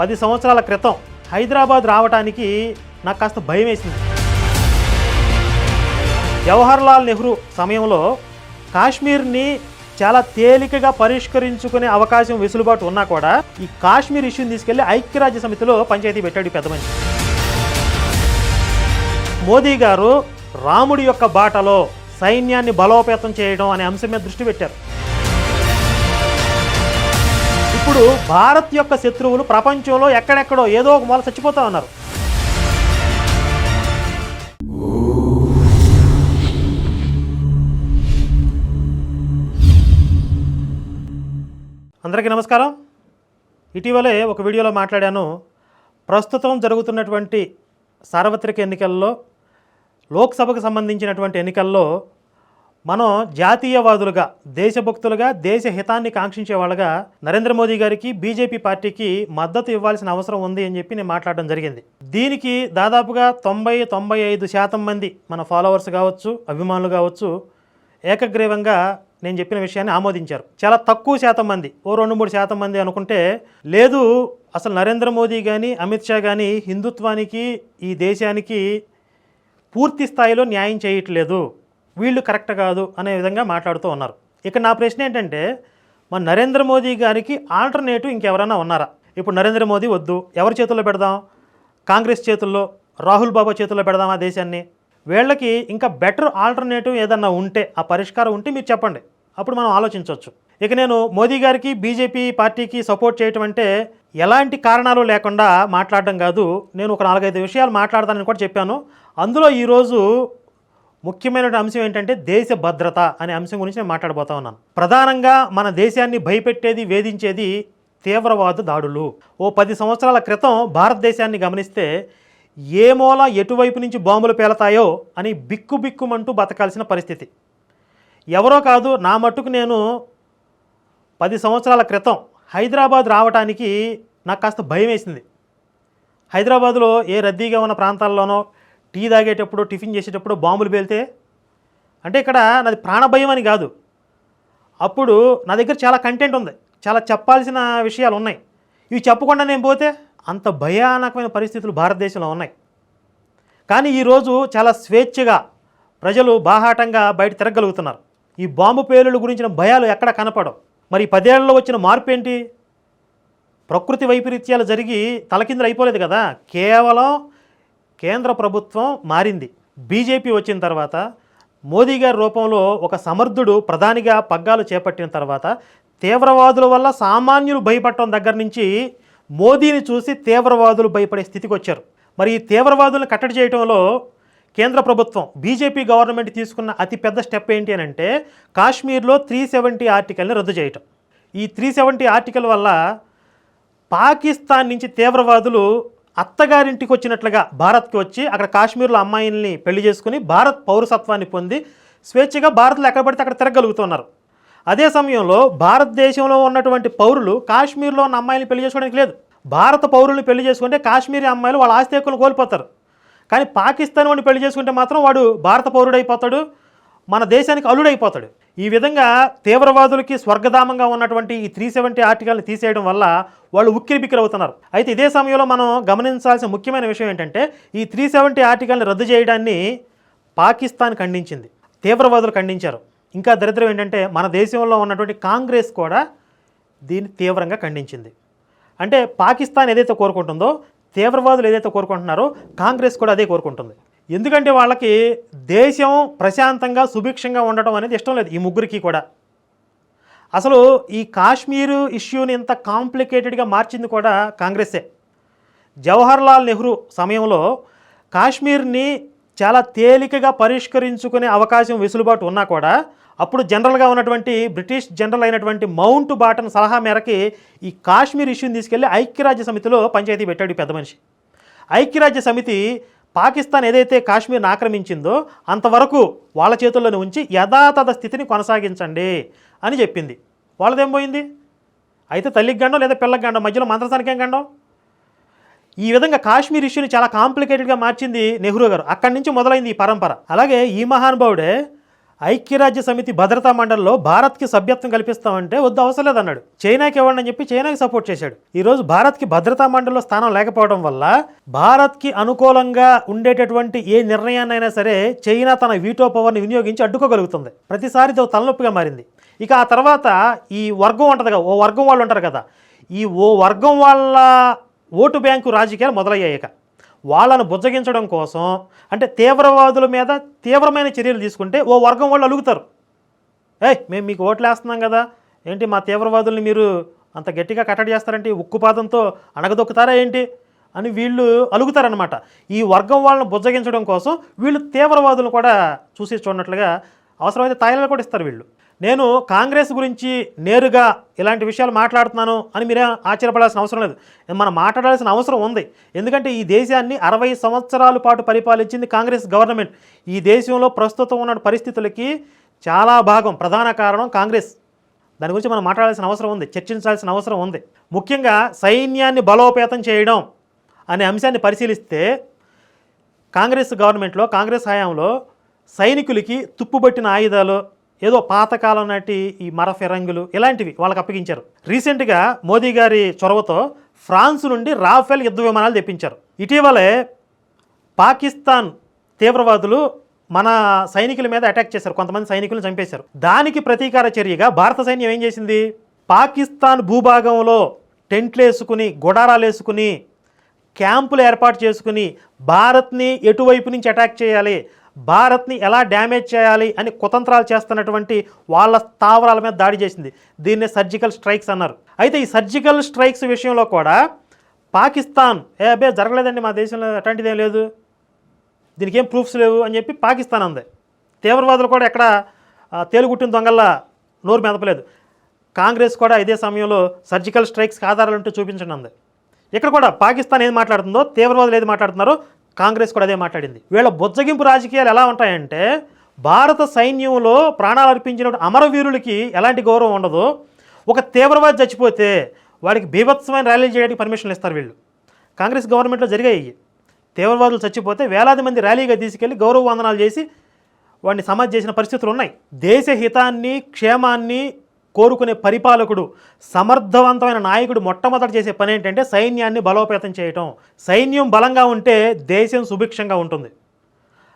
పది సంవత్సరాల క్రితం హైదరాబాద్ రావడానికి నాకు కాస్త భయం వేసింది జవహర్లాల్ నెహ్రూ సమయంలో కాశ్మీర్ని చాలా తేలికగా పరిష్కరించుకునే అవకాశం వెసులుబాటు ఉన్నా కూడా ఈ కాశ్మీర్ ఇష్యూని తీసుకెళ్ళి ఐక్యరాజ్య సమితిలో పంచాయతీ పెట్టాడు పెద్ద మనిషి. మోదీ గారు రాముడి యొక్క బాటలో సైన్యాన్ని బలోపేతం చేయడం అనే అంశం మీద దృష్టి పెట్టారు. ఇప్పుడు భారత్ యొక్క శత్రువులు ప్రపంచంలో ఎక్కడెక్కడో ఏదో ఒక మూల చచ్చిపోతా ఉన్నారు. అందరికీ నమస్కారం. ఇటీవలే ఒక వీడియోలో మాట్లాడాను. ప్రస్తుతం జరుగుతున్నటువంటి సార్వత్రిక ఎన్నికల్లో లోక్సభకు సంబంధించినటువంటి ఎన్నికల్లో మనం జాతీయవాదులుగా దేశభక్తులుగా దేశ హితాన్ని కాంక్షించే వాళ్ళగా నరేంద్ర మోదీ గారికి బీజేపీ పార్టీకి మద్దతు ఇవ్వాల్సిన అవసరం ఉంది అని చెప్పి నేను మాట్లాడడం జరిగింది. దీనికి దాదాపుగా తొంభై తొంభై ఐదు శాతం మంది మన ఫాలోవర్స్ కావచ్చు అభిమానులు కావచ్చు ఏకగ్రీవంగా నేను చెప్పిన విషయాన్ని ఆమోదించారు. చాలా తక్కువ శాతం మంది ఓ రెండు మూడు శాతం మంది అనుకుంటే లేదు అసలు నరేంద్ర మోదీ కానీ అమిత్ షా కానీ హిందుత్వానికి ఈ దేశానికి పూర్తి స్థాయిలో న్యాయం చేయట్లేదు. వీళ్ళు కరెక్ట్ కాదు అనే విధంగా మాట్లాడుతూ ఉన్నారు. ఇక నా ప్రశ్న ఏంటంటే మన నరేంద్ర మోదీ గారికి ఆల్టర్నేటివ్ ఇంకెవరైనా ఉన్నారా? ఇప్పుడు నరేంద్ర మోదీ వద్దు ఎవరి చేతుల్లో పెడదాం? కాంగ్రెస్ చేతుల్లో రాహుల్ బాబా చేతుల్లో పెడదాం ఆ దేశాన్ని? వీళ్ళకి ఇంకా బెటర్ ఆల్టర్నేటివ్ ఏదన్నా ఉంటే ఆ పరిష్కారం ఉంటే మీరు చెప్పండి. అప్పుడు మనం ఆలోచించవచ్చు. ఇక నేను మోదీ గారికి బీజేపీ పార్టీకి సపోర్ట్ చేయటం అంటే ఎలాంటి కారణాలు లేకుండా మాట్లాడడం కాదు. నేను ఒక నాలుగైదు విషయాలు మాట్లాడతానని కూడా చెప్పాను. అందులో ఈరోజు ముఖ్యమైన అంశం ఏంటంటే దేశ భద్రత అనే అంశం గురించి నేను మాట్లాడబోతా ఉన్నాను. ప్రధానంగా మన దేశాన్ని భయపెట్టేది వేధించేది తీవ్రవాద దాడులు. ఓ పది సంవత్సరాల క్రితం భారతదేశాన్ని గమనిస్తే ఏ మూల ఎటువైపు నుంచి బాంబులు పేలతాయో అని బిక్కు బిక్కుమంటూ బతకాల్సిన పరిస్థితి. ఎవరో కాదు నా మట్టుకు నేను పది సంవత్సరాల క్రితం హైదరాబాద్ రావడానికి నాకు కాస్త భయం వేసింది హైదరాబాద్లో ఏ రద్దీగా ఉన్న ప్రాంతాల్లోనో టీ తాగేటప్పుడు టిఫిన్ చేసేటప్పుడు బాంబులు పేలితే? అంటే ఇక్కడ నాది ప్రాణభయం అని కాదు. అప్పుడు నా దగ్గర చాలా కంటెంట్ ఉంది. చాలా చెప్పాల్సిన విషయాలు ఉన్నాయి. ఇవి చెప్పకుండా నేను పోతే అంత భయానకమైన పరిస్థితులు భారతదేశంలో ఉన్నాయి. కానీ ఈరోజు చాలా స్వేచ్ఛగా ప్రజలు బాహాటంగా బయట తిరగలుగుతున్నారు ఈ బాంబు పేలుల గురించిన భయాలు ఎక్కడ కనపడవు. మరి పదేళ్ళలో వచ్చిన మార్పు ఏంటి? ప్రకృతి వైపరీత్యాలు జరిగి తలకిందులు అయిపోలేదు కదా. కేవలం కేంద్ర ప్రభుత్వం మారింది. బీజేపీ వచ్చిన తర్వాత మోదీ గారి రూపంలో ఒక సమర్థుడు ప్రధానిగా పగ్గాలు చేపట్టిన తర్వాత తీవ్రవాదుల వల్ల సామాన్యులు భయపడటం దగ్గర నుంచి మోదీని చూసి తీవ్రవాదులు భయపడే స్థితికి వచ్చారు. మరి ఈ తీవ్రవాదులను కట్టడి చేయడంలో కేంద్ర ప్రభుత్వం బీజేపీ గవర్నమెంట్ తీసుకున్న అతిపెద్ద స్టెప్ ఏంటి అని అంటే కాశ్మీర్లో త్రీ సెవెంటీ ఆర్టికల్ని రద్దు చేయటం. ఈ త్రీ సెవెంటీ ఆర్టికల్ వల్ల పాకిస్తాన్ నుంచి తీవ్రవాదులు అత్తగారింటికి వచ్చినట్లుగా భారత్కి వచ్చి అక్కడ కాశ్మీర్లో అమ్మాయిల్ని పెళ్ళి చేసుకుని భారత్ పౌరసత్వాన్ని పొంది స్వేచ్ఛగా భారత్లో ఎక్కడ పడితే అక్కడ తిరగలుగుతున్నారు. అదే సమయంలో భారతదేశంలో ఉన్నటువంటి పౌరులు కాశ్మీర్లో ఉన్న అమ్మాయిని పెళ్ళి చేసుకోవడానికి లేదు. భారత పౌరుల్ని పెళ్ళి చేసుకుంటే కాశ్మీరీ అమ్మాయిలు వాళ్ళ ఆస్తి హక్కులు కోల్పోతారు. కానీ పాకిస్తాన్ వాడిని పెళ్ళి చేసుకుంటే మాత్రం వాడు భారత పౌరుడైపోతాడు. మన దేశానికి అల్లుడైపోతాడు. ఈ విధంగా తీవ్రవాదులకి స్వర్గధామంగా ఉన్నటువంటి ఈ త్రీ సెవెంటీ ఆర్టికల్ని తీసేయడం వల్ల వాళ్ళు ఉక్కిరి బిక్కిరి అవుతున్నారు అయితే ఇదే సమయంలో మనం గమనించాల్సిన ముఖ్యమైన విషయం ఏంటంటే ఈ త్రీ సెవెంటీ ఆర్టికల్ని రద్దు చేయడాన్ని పాకిస్తాన్ ఖండించింది. తీవ్రవాదులు ఖండించారు. ఇంకా దరిద్రం ఏంటంటే మన దేశంలో ఉన్నటువంటి కాంగ్రెస్ కూడా దీన్ని తీవ్రంగా ఖండించింది. అంటే పాకిస్తాన్ ఏదైతే కోరుకుంటుందో తీవ్రవాదులు ఏదైతే కోరుకుంటున్నారో కాంగ్రెస్ కూడా అదే కోరుకుంటుంది. ఎందుకంటే వాళ్ళకి దేశం ప్రశాంతంగా సుభిక్షంగా ఉండటం అనేది ఇష్టం లేదు ఈ ముగ్గురికి కూడా. అసలు ఈ కాశ్మీరు ఇష్యూని ఇంత కాంప్లికేటెడ్గా మార్చింది కూడా కాంగ్రెస్సే. జవహర్లాల్ నెహ్రూ సమయంలో కాశ్మీర్ని చాలా తేలికగా పరిష్కరించుకునే అవకాశం వెసులుబాటు ఉన్నా కూడా అప్పుడు జనరల్గా ఉన్నటువంటి బ్రిటిష్ జనరల్ అయినటువంటి మౌంట్ బాటన్ సలహా మేరకి ఈ కాశ్మీర్ ఇష్యూని తీసుకెళ్ళి ఐక్యరాజ్య సమితిలో పంచాయతీ పెట్టాడు పెద్ద మనిషి. ఐక్యరాజ్య సమితి పాకిస్తాన్ ఏదైతే కాశ్మీర్ని ఆక్రమించిందో అంతవరకు వాళ్ళ చేతుల్లోనే ఉంచి యథాతథ స్థితిని కొనసాగించండి అని చెప్పింది. వాళ్ళదేం పోయింది? అయితే తల్లికి గండం లేదా పిల్లకి గండం? మధ్యలో మంత్రసానికి ఏం గండం? ఈ విధంగా కాశ్మీర్ ఇష్యూని చాలా కాంప్లికేటెడ్గా మార్చింది నెహ్రూ గారు. అక్కడి నుంచి మొదలైంది ఈ పరంపర. అలాగే ఈ మహానుభావుడే ఐక్యరాజ్య సమితి భద్రతా మండలిలో భారత్కి సభ్యత్వం కల్పిస్తామంటే వద్దు అవసరం లేదన్నాడు. చైనాకి ఇవ్వండి అని చెప్పి చైనాకి సపోర్ట్ చేశాడు. ఈరోజు భారత్కి భద్రతా మండలిలో స్థానం లేకపోవడం వల్ల భారత్కి అనుకూలంగా ఉండేటటువంటి ఏ నిర్ణయాన్నైనా సరే చైనా తన వీటో పవర్ని వినియోగించి అడ్డుకోగలుగుతుంది. ప్రతిసారి ఇది తలనొప్పిగా మారింది. ఇక ఆ తర్వాత ఈ వర్గం ఉంటుంది కదా ఓ వర్గం వాళ్ళు ఉంటారు కదా ఈ ఓ వర్గం వాళ్ళ ఓటు బ్యాంకు రాజకీయాలు మొదలయ్యాయి ఇక. వాళ్ళను బుజ్జగించడం కోసం అంటే తీవ్రవాదుల మీద తీవ్రమైన చర్యలు తీసుకుంటే ఓ వర్గం వాళ్ళు అలుగుతారు. ఏయ్ మేము మీకు ఓట్లు వేస్తున్నాం కదా ఏంటి మా తీవ్రవాదుల్ని మీరు అంత గట్టిగా కట్టడి చేస్తారంటే ఉక్కుపాదంతో అణగదొక్కుతారా ఏంటి అని వీళ్ళు అలుగుతారనమాట ఈ వర్గం వాళ్ళని బుజ్జగించడం కోసం వీళ్ళు తీవ్రవాదులు కూడా చూసి చూడనట్లుగా అవసరమైతే తాయిలాలు కూడా ఇస్తారు వీళ్ళు. నేను కాంగ్రెస్ గురించి నేరుగా ఇలాంటి విషయాలు మాట్లాడుతున్నాను అని మీరే ఆశ్చర్యపడాల్సిన అవసరం లేదు. మనం మాట్లాడాల్సిన అవసరం ఉంది. ఎందుకంటే ఈ దేశాన్ని అరవై సంవత్సరాల పాటు పరిపాలించింది కాంగ్రెస్ గవర్నమెంట్. ఈ దేశంలో ప్రస్తుతం ఉన్న పరిస్థితులకి చాలా భాగం ప్రధాన కారణం కాంగ్రెస్. దాని గురించి మనం మాట్లాడాల్సిన అవసరం ఉంది చర్చించాల్సిన అవసరం ఉంది. ముఖ్యంగా సైన్యాన్ని బలోపేతం చేయడం అనే అంశాన్ని పరిశీలిస్తే కాంగ్రెస్ గవర్నమెంట్లో కాంగ్రెస్ హయాంలో సైనికులకి తుప్పుబట్టిన ఆయుధాలు ఏదో పాతకాలం నాటి ఈ మర ఫిరంగులు ఇలాంటివి వాళ్ళకి అప్పగించారు. రీసెంట్గా మోదీ గారి చొరవతో ఫ్రాన్స్ నుండి రాఫెల్ యుద్ధ విమానాలు తెప్పించారు. ఇటీవలే పాకిస్తాన్ తీవ్రవాదులు మన సైనికుల మీద అటాక్ చేశారు. కొంతమంది సైనికులను చంపేశారు. దానికి ప్రతీకార చర్యగా భారత సైన్యం ఏం చేసింది? పాకిస్తాన్ భూభాగంలో టెంట్లు వేసుకుని గుడారాలు వేసుకుని క్యాంపులు ఏర్పాటు చేసుకుని భారత్ని ఎటువైపు నుంచి అటాక్ చేయాలి? భారత్ని ఎలా డ్యామేజ్ చేయాలి అని కుతంత్రాలు చేస్తున్నటువంటి వాళ్ళ స్థావరాల మీద దాడి చేసింది. దీన్నే సర్జికల్ స్ట్రైక్స్ అన్నారు. అయితే ఈ సర్జికల్ స్ట్రైక్స్ విషయంలో కూడా పాకిస్తాన్ ఏ అబ్బే జరగలేదండి మా దేశంలో అట్లాంటిదేం లేదు. దీనికి ఏం ప్రూఫ్స్ లేవు అని చెప్పి పాకిస్తాన్ అంది. తీవ్రవాదులు కూడా ఎక్కడ తేలుగుట్టిన దొంగల్లా నోరు మెదపలేదు. కాంగ్రెస్ కూడా ఇదే సమయంలో సర్జికల్ స్ట్రైక్స్కి ఆధారాలుంటూ చూపించండి అంది. ఇక్కడ కూడా పాకిస్తాన్ ఏది మాట్లాడుతుందో తీవ్రవాదులు ఏది మాట్లాడుతున్నారో కాంగ్రెస్ కూడా అదే మాట్లాడింది. వీళ్ళ బుజ్జగింపు రాజకీయాలు ఎలా ఉంటాయంటే భారత సైన్యంలో ప్రాణాలు అర్పించిన అమరవీరులకి ఎలాంటి గౌరవం ఉండదు. ఒక తీవ్రవాది చచ్చిపోతే వాడికి బీభత్సమైన ర్యాలీలు చేయడానికి పర్మిషన్లు ఇస్తారు వీళ్ళు. కాంగ్రెస్ గవర్నమెంట్లో జరిగాయి తీవ్రవాదులు చచ్చిపోతే వేలాది మంది ర్యాలీగా తీసుకెళ్ళి గౌరవ వందనాలు చేసి వాడిని సమాధి చేసిన పరిస్థితులు ఉన్నాయి. దేశ హితాన్ని క్షేమాన్ని కోరుకునే పరిపాలకుడు సమర్థవంతమైన నాయకుడు మొట్టమొదట చేసే పని ఏంటంటే సైన్యాన్ని బలోపేతం చేయటం. సైన్యం బలంగా ఉంటే దేశం సుభిక్షంగా ఉంటుంది.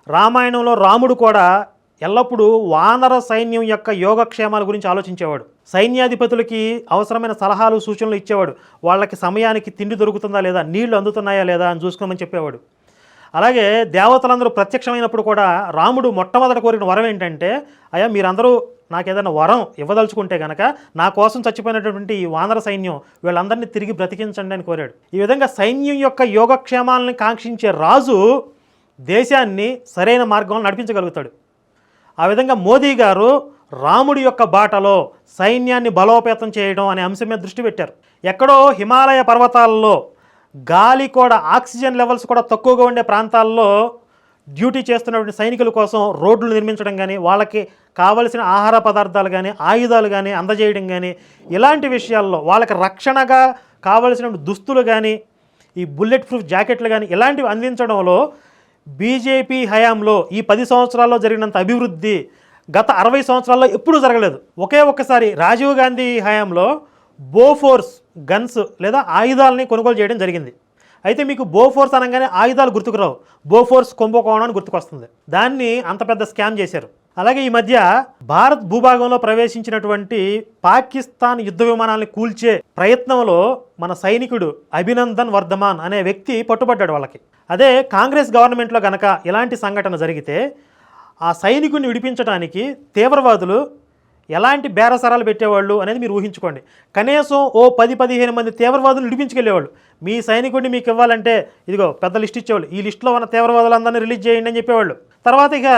రామాయణంలో రాముడు కూడా ఎల్లప్పుడూ వానర సైన్యం యొక్క యోగక్షేమాల గురించి ఆలోచించేవాడు. సైన్యాధిపతులకి అవసరమైన సలహాలు సూచనలు ఇచ్చేవాడు. వాళ్ళకి సమయానికి తిండి దొరుకుతుందా లేదా నీళ్ళు అందుతున్నాయా లేదా అని చూసుకోమని చెప్పేవాడు. అలాగే దేవతలందరూ ప్రత్యక్షమైనప్పుడు కూడా రాముడు మొట్టమొదట కోరిన వరం ఏంటంటే అయ్యా మీరందరూ నాకు ఏదైనా వరం ఇవ్వదలుచుకుంటే గనక నా కోసం చచ్చిపోయినటువంటి ఈ వానర సైన్యం వీళ్ళందరినీ తిరిగి బ్రతికించండి అని కోరాడు. ఈ విధంగా సైన్యం యొక్క యోగక్షేమాలను కాంక్షించే రాజు దేశాన్ని సరైన మార్గంలో నడిపించగలుగుతాడు. ఆ విధంగా మోదీ గారు రాముడి యొక్క బాటలో సైన్యాన్ని బలోపేతం చేయడం అనే అంశం మీద దృష్టి పెట్టారు. ఎక్కడో హిమాలయ పర్వతాల్లో గాలి కూడా ఆక్సిజన్ లెవెల్స్ కూడా తక్కువగా ఉండే ప్రాంతాల్లో డ్యూటీ చేస్తున్నటువంటి సైనికుల కోసం రోడ్లు నిర్మించడం కానీ వాళ్ళకి కావలసిన ఆహార పదార్థాలు కానీ ఆయుధాలు కానీ అందజేయడం కానీ ఇలాంటి విషయాల్లో వాళ్ళకి రక్షణగా కావలసిన దుస్తులు కానీ ఈ బుల్లెట్ ప్రూఫ్ జాకెట్లు కానీ ఇలాంటివి అందించడంలో బీజేపీ హయాంలో ఈ పది సంవత్సరాల్లో జరిగినంత అభివృద్ధి గత అరవై సంవత్సరాల్లో ఎప్పుడూ జరగలేదు. ఒకే ఒక్కసారి రాజీవ్ గాంధీ హయాంలో బోఫోర్స్ గన్స్ లేదా ఆయుధాలని కొనుగోలు చేయడం జరిగింది. అయితే మీకు బోఫోర్స్ అనగానే ఆయుధాలు గుర్తుకురావు. బోఫోర్స్ కుంభకోణం అని గుర్తుకొస్తుంది. దాన్ని అంత పెద్ద స్కామ్ చేశారు. అలాగే ఈ మధ్య భారత్ భూభాగంలో ప్రవేశించినటువంటి పాకిస్తాన్ యుద్ధ విమానాలను కూల్చే ప్రయత్నంలో మన సైనికుడు అభినందన్ వర్ధమాన్ అనే వ్యక్తి పట్టుబడ్డాడు వాళ్ళకి. అదే కాంగ్రెస్ గవర్నమెంట్లో గనక ఇలాంటి సంఘటన జరిగితే ఆ సైనికుడిని విడిపించడానికి తీవ్రవాదులు ఎలాంటి బేరసరాలు పెట్టేవాళ్ళు అనేది మీరు ఊహించుకోండి. కనీసం ఓ పది పదిహేను మంది తీవ్రవాదులు విడిపించుకెళ్ళేవాళ్ళు. మీ సైనికుడిని మీకు ఇవ్వాలంటే ఇదిగో పెద్ద లిస్ట్ ఇచ్చేవాళ్ళు. ఈ లిస్టులో ఉన్న తీవ్రవాదులందరినీ రిలీజ్ చేయండి అని చెప్పేవాళ్ళు. తర్వాత ఇక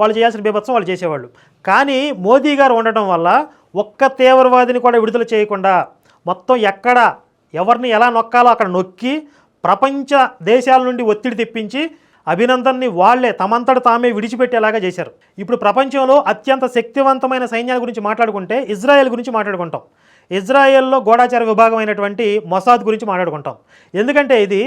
వాళ్ళు చేయాల్సిన బీభత్సం వాళ్ళు చేసేవాళ్ళు. కానీ మోదీ గారు ఉండటం వల్ల ఒక్క తీవ్రవాదిని కూడా విడుదల చేయకుండా మొత్తం ఎక్కడ ఎవరిని ఎలా నొక్కాలో అక్కడ నొక్కి ప్రపంచ దేశాల నుండి ఒత్తిడి తెప్పించి అభినందన్ని వాళ్ళే తమంతట తామే విడిచిపెట్టేలాగా చేశారు. ఇప్పుడు ప్రపంచంలో అత్యంత శక్తివంతమైన సైన్యాల గురించి మాట్లాడుకుంటే ఇజ్రాయెల్ గురించి మాట్లాడుకుంటాం. ఇజ్రాయెల్లో గోడాచార విభాగం అయినటువంటి మొసాద్ గురించి మాట్లాడుకుంటాం. ఎందుకంటే ఇది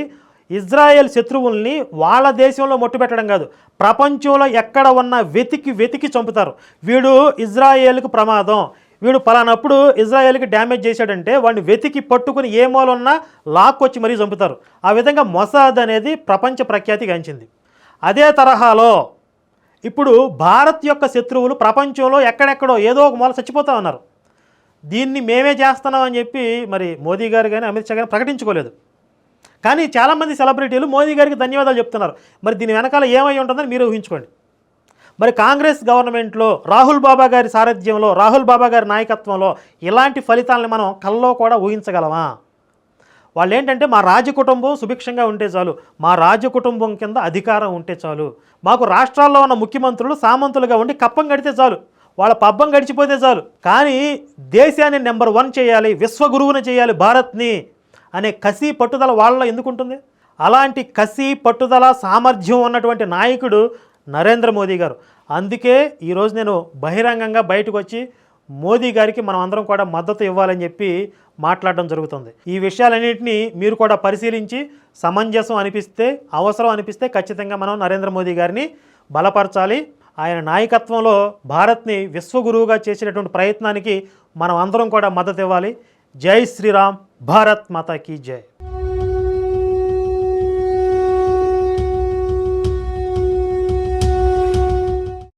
ఇజ్రాయెల్ శత్రువుల్ని వాళ్ళ దేశంలో మొట్టుపెట్టడం కాదు ప్రపంచంలో ఎక్కడ ఉన్న వెతికి వెతికి చంపుతారు. వీడు ఇజ్రాయేల్కు ప్రమాదం. వీడు పలానప్పుడు ఇజ్రాయెల్కి డ్యామేజ్ చేశాడంటే వాడిని వెతికి పట్టుకుని ఏ మూలన్నా లాక్కొచ్చి మరీ చంపుతారు. ఆ విధంగా మొసాద్ అనేది ప్రపంచ ప్రఖ్యాతి గాంచింది అదే తరహాలో ఇప్పుడు భారత్ యొక్క శత్రువులు ప్రపంచంలో ఎక్కడెక్కడో ఏదో ఒక మూల చచ్చిపోతా ఉన్నారు. దీన్ని మేమే చేస్తున్నాం అని చెప్పి మరి మోదీ గారు కానీ అమిత్ షా కానీ ప్రకటించుకోలేదు. కానీ చాలామంది సెలబ్రిటీలు మోదీ గారికి ధన్యవాదాలు చెప్తున్నారు. మరి దీని వెనకాల ఏమై ఉంటుందని మీరు ఊహించుకోండి. మరి కాంగ్రెస్ గవర్నమెంట్లో రాహుల్ బాబా గారి సారథ్యంలో రాహుల్ బాబా గారి నాయకత్వంలో ఇలాంటి ఫలితాలను మనం కల్లో కూడా ఊహించగలమా? వాళ్ళు ఏంటంటే మా రాజకుటుంబం సుభిక్షంగా ఉంటే చాలు. మా రాజకుటుంబం కింద అధికారం ఉంటే చాలు. మాకు రాష్ట్రాల్లో ఉన్న ముఖ్యమంత్రులు సామంతులుగా ఉండి కప్పం గడితే చాలు. వాళ్ళ పబ్బం గడిచిపోతే చాలు. కానీ దేశాన్ని నెంబర్ వన్ చేయాలి విశ్వగురువుని చేయాలి భారత్ని అనే కసి పట్టుదల వాళ్ళలో ఎందుకు ఉంటుంది అలాంటి కసి పట్టుదల సామర్థ్యం ఉన్నటువంటి నాయకుడు నరేంద్ర మోదీ గారు. అందుకే ఈరోజు నేను బహిరంగంగా బయటకు వచ్చి మోదీ గారికి మనం అందరం కూడా మద్దతు ఇవ్వాలని చెప్పి మాట్లాడడం జరుగుతుంది. ఈ విషయాలన్నింటినీ మీరు కూడా పరిశీలించి సమంజసం అనిపిస్తే అవసరం అనిపిస్తే ఖచ్చితంగా మనం నరేంద్ర మోదీ గారిని బలపరచాలి. ఆయన నాయకత్వంలో భారత్ని విశ్వగురువుగా చేసినటువంటి ప్రయత్నానికి మనం అందరం కూడా మద్దతు ఇవ్వాలి. జై శ్రీరామ్ భారత్ మాతా కీ జై.